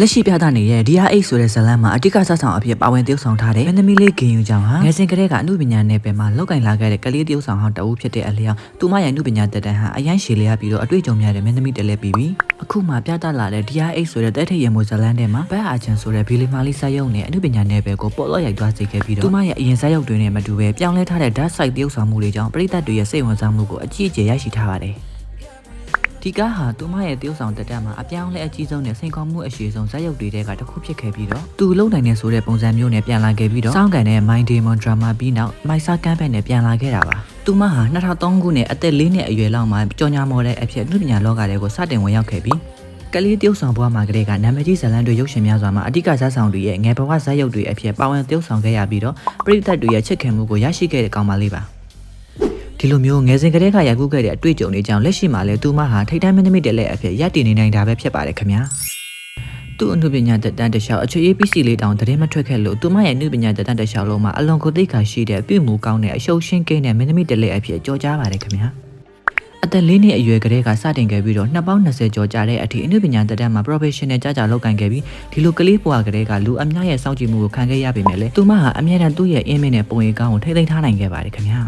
လက်ရှိပြသနေတဲ့ DR8 ဆိုတဲ့ဇာတ်လမ်းမှာအတိကဆက်ဆောင်အဖြစ်ပါဝင်တည်ဆောင်ထားတဲ့မင်းသမီးလေးဂင်ယူကြောင်ဟာငယ်စဉ်ကတည်းကအမှုပညာနယ်ပယ်မှာလောက်ကင်လာခဲ့တဲ့ကလေးတည်ဆောင်ဟောင်းတအုပ်ဖြစ်တဲ့အလျောက်သူမရဲ့အမှုပညာတက်တန်းဟာအရန်ရှည်လျားပြီးတော့အတွေ့အကြုံများတဲ့မင်းသမီးတလဲပြီးပြီအခုမှပြသလာတဲ့ DR8 ဆိုတဲ့တက်ထည့်ရမိုဇာတ်လမ်းထဲမှာဘတ်အာချန်ဆိုတဲ့ဘီလီမာလီစာယုံနဲ့အမှုပညာနယ်ပယ်ကိုပေါ်လော့ရိုက်သွားစေခဲ့ပြီးတော့သူမရဲ့အရင်ဇာတ်ရုပ်တွေနဲ့မတူဘဲပြောင်းလဲထားတဲ့ dark side တည်ဆောင်မှုတွေကြောင့်ပရိသတ်တွေရဲ့စိတ်ဝင်စားမှုကိုအကြီးအကျယ်ရရှိထားပါတယ် ဒီကားဟာသူမရဲ့တရုပ်ဆောင်တက်တက်မှာအပြောင်းလဲအကြီးဆုံးနဲ့စိန်ခေါ်မှုအရှိဆုံးဇာတ်ရုပ်တွေထဲကတစ်ခုဖြစ်ခဲ့ပြီးတော့သူလုံနိုင်နေဆိုတဲ့ပုံစံမျိုးနဲ့ပြန်လာခဲ့ပြီးတော့စောင်းကန်တဲ့ My Demon Drama ပြီးနောက်မိုက်ဆာကမ်းဘက်နဲ့ပြန်လာခဲ့တာပါသူမဟာ2003ခုနှစ်အသက်၄နှစ်အရွယ်လောက်မှာကြော်ညာမော်တဲ့အဖြစ်အမှုပညာလောကတွေကိုစတင်ဝင်ရောက်ခဲ့ပြီးကလေးတရုပ်ဆောင်ဘွားမှာကလေးကနာမည်ကြီးဇာတ်လမ်းတွေရုပ်ရှင်များစွာမှာအဓိကဇာတ်ဆောင်တွေရဲ့ငယ်ဘဝဇာတ်ရုပ်တွေအဖြစ်ပါဝင်တရုပ်ဆောင်ခဲ့ရပြီးတော့ပရိသတ်တွေရဲ့ချစ်ခင်မှုကိုရရှိခဲ့တဲ့ကောင်မလေးပါ ဒီလိုမျိုးငယ်စဉ်ကတည်းကရိုက်ကူးခဲ့တဲ့အတွေ့အကြုံတွေကြောင့်လက်ရှိမှာလည်းသူမဟာထိတ်တန့်မင်းသမီးတလက်အဖြစ်ရပ်တည်နေနိုင်တာပဲဖြစ်ပါတယ်ခင်ဗျာသူ့အမှုပညာတက်တန်းတစ်လျှောက်အချွေရေးပစ္စည်းလေးတောင်သတင်းမထွက်ခဲ့လို့သူမရဲ့အမှုပညာတက်တန်းတစ်လျှောက်လုံးမှာအလွန်ကိုသိက္ခာရှိတဲ့ပြုမှုကောင်းတဲ့အရှုပ်ရှင်းကိန်းတဲ့မင်းသမီးတလက်အဖြစ်ကြော်ကြားပါတယ်ခင်ဗျာအသက်လေးနှစ်အရွယ်ကလေးကစတင်ခဲ့ပြီးတော့နှစ်ပေါင်း20ကျော်ကြာတဲ့အထိအမှုပညာတက်တန်းမှာ professional ကြာကြာလုပ်ကိုင်ခဲ့ပြီးဒီလိုကလေးပွားကလေးကလူအများရဲ့စောင့်ကြည့်မှုကိုခံခဲ့ရပေမဲ့လည်းသူမဟာအမြဲတမ်းသူ့ရဲ့အင်းမင်းနဲ့ပုံရိပ်ကောင်းကိုထိမ့်သိမ်းထားနိုင်ခဲ့ပါတယ်ခင်ဗျာ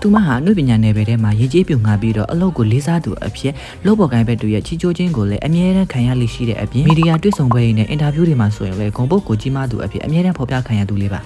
သူမဟာအနုပညာနယ်ပယ်ထဲမှာရည်ကြီးပြုံငါပြီးတော့အလုပ်ကိုလေးစားသူအဖြစ်လုပ်ပေါ်ကိုင်းဘက်တူရဲ့ချီချိုးခြင်းကိုလည်းအမြဲတမ်းခံရလိရှိတဲ့အပြင်မီဒီယာတွေ့ဆုံပွဲတွေနဲ့အင်တာဗျူးတွေမှာဆိုရင်လည်းဂုံပုတ်ကိုကြီးမားသူအဖြစ်အမြဲတမ်းဖော်ပြခံရသူလေးပါ